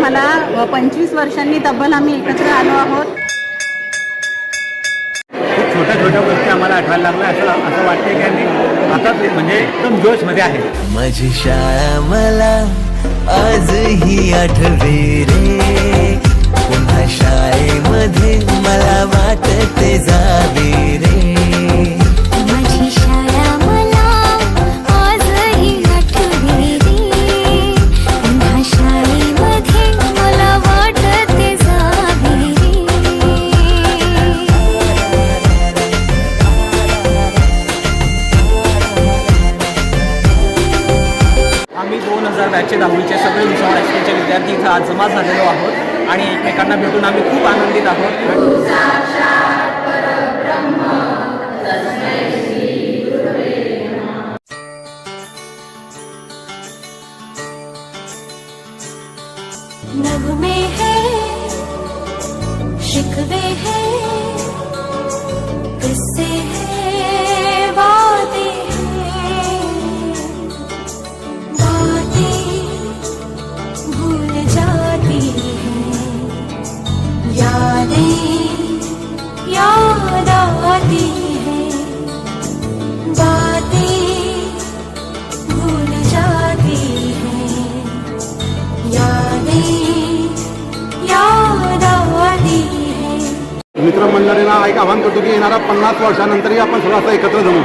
आम्हाला पंचवीस वर्षांनी तब्बल आम्ही एकत्र आलो आहोत. छोट्या छोट्या गोष्टी आम्हाला आठवायला लागल्या. असं असं वाटते की आम्ही आता म्हणजे एकदम जोशमध्ये आहे. माझी शाळा मला आजही आठवे रे. पुन्हा शाळेमध्ये मला वाटते जावे रे. आणि एकमेकांना भेटून आम्ही मंडळींना एक आवाहन करतो की येणाऱ्या पन्नास वर्षानंतरही आपण सर्व असं एकत्र जमू.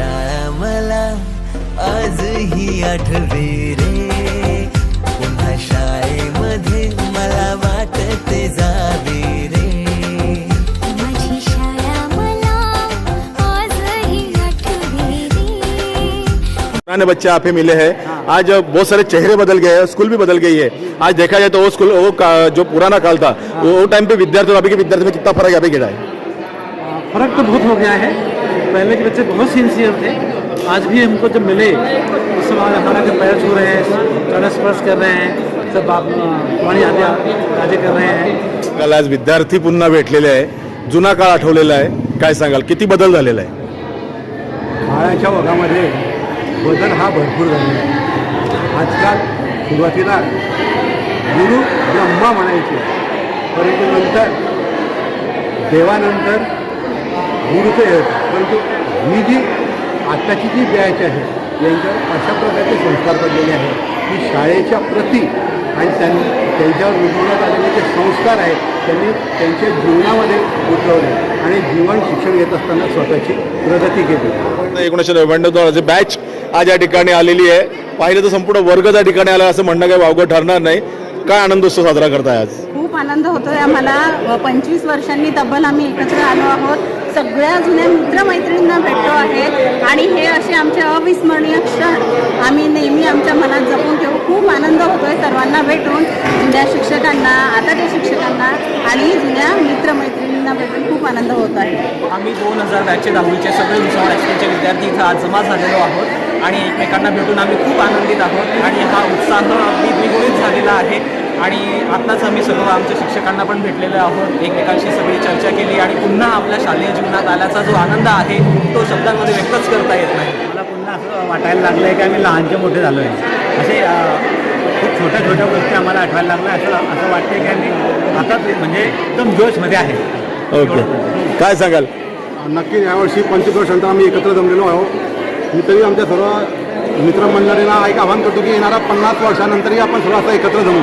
आशाया आज ही आठवे रे. पुन्हा शाळेमध्ये मला वाटते जावे रे. पुराने बच्चे आप ही मिले हैं। आज बहुत सारे चेहरे बदल गए हैं स्कूल भी बदल गई है। आज देखा जाए तो वो स्कूल वो जो पुराना काल था वो टाइम पे विद्यार्थी और अभी के विद्यार्थी में कितना फ़र्क अभी गिरा है फ़र्क तो बहुत हो गया है। पहले के बच्चे बहुत सिंसियर थे। आज भी हमको जब मिले उस समय हमारा के पैर छू रहे हैं चरण स्पर्श कर रहे हैं सब आप पुरानी यादें कर रहे हैं। काल आज विद्यार्थी पुन्हा भेटलेले आहे जुना काळ आठवलेला आहे. काय सांगाल? किती बदल झालेला आहे? काळाच्या ओघामध्ये बदल हा भरपूर झालेला आहे. आजकाल सुरुवातीला गुरु ब्रह्मा म्हणायचे परंतु नंतर देवानंतर गुरुचं येतं परंतु ही जी आत्ताची जी बॅच आहे यांच्यावर अशा प्रकारचे संस्कार पडलेले आहेत की शाळेच्या प्रती आणि त्यांनी त्यांच्यावर रुजवण्यात आलेले जे संस्कार आहेत त्यांनी त्यांच्या जीवनामध्ये उतरवले आणि जीवन शिक्षण घेत असताना स्वतःची प्रगती केली. एकोणीसशे नव्याण्णव बॅच आज या ठिकाणी आलेली आहे पाहिलं तर संपूर्ण वर्ग त्या ठिकाणी आला असं म्हणणं काही वावगं ठरणार नाही. काय आनंदोत्सव साजरा करताय आज? खूप आनंद होतोय आम्हाला. पंचवीस वर्षांनी तब्बल आम्ही एकत्र आलो आहोत. सगळ्या जुन्या मित्रमैत्रिणींना भेटतो आहे. आणि हे असे आमचे अविस्मरणीय क्षण. आम्ही नेहमी आमच्या मनात जपून ठेवू. खूप आनंद होतोय सर्वांना भेटून. जुन्या शिक्षकांना आताच्या शिक्षकांना आणि जुन्या मित्रमैत्रिणींना भेटून खूप आनंद होत आहे. आम्ही दोन हजार बॅचचे दहावीचे सगळे भुसावळ विद्यार्थी इथं आज जमा झालेलो आहोत. आणि एकमेकांना भेटून आम्ही खूप आनंदित आहोत. आणि हा उत्साह अगदी द्विगुणित झालेला आहे. आणि आत्ताच आम्ही सर्व आमच्या शिक्षकांना पण भेटलेलो आहोत. एकमेकांशी सगळी चर्चा केली आणि पुन्हा आपल्या शालेय जीवनात आल्याचा जो आनंद आहे तो शब्दांमध्ये व्यक्तच करता येत नाही. मला पुन्हा असं वाटायला लागलं आहे की आम्ही लहानचे मोठे झालो आहे असे खूप छोट्या छोट्या गोष्टी आम्हाला आठवायला लागल्या. असं असं वाटते की आम्ही आता म्हणजे एकदम जोशमध्ये आहे. ओके. काय सांगाल? नक्की यावर्षी पंचवीस वर्षांतर आम्ही एकत्र जमलेलो आहोत. मी तरी आमच्या सर्व मित्रमंडळींना एक आवाहन करतो की येणाऱ्या पन्नास वर्षानंतरही आपण थोडासा एकत्र जमू.